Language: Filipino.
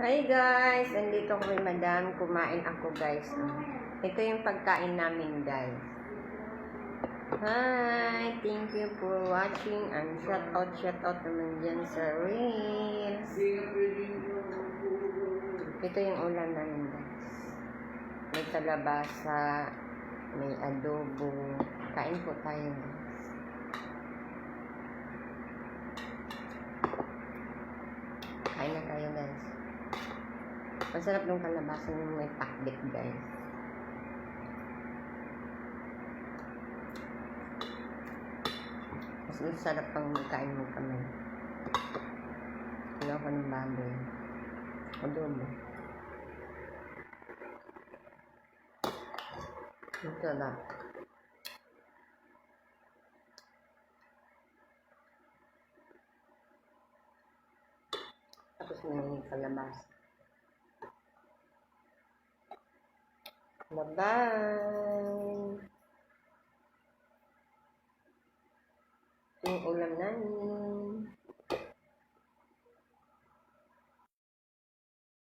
Hi guys! Nandito kami madam. Kumain ako guys. Ito yung pagkain namin guys. Hi! Thank you for watching and shout out, shout out naman dyan sa Reels. Ito yung ulam namin guys. May kalabasa, may adobo. Kain po tayo guys. Kain na tayo guys. Masarap ng kalabasa yung may pakbit guys. Mas masarap pang magkain mo kami. Ano ko ng baboy. Adobo. Ito lang. Tapos may kalabasa. Bye-bye! Yung ulam namin.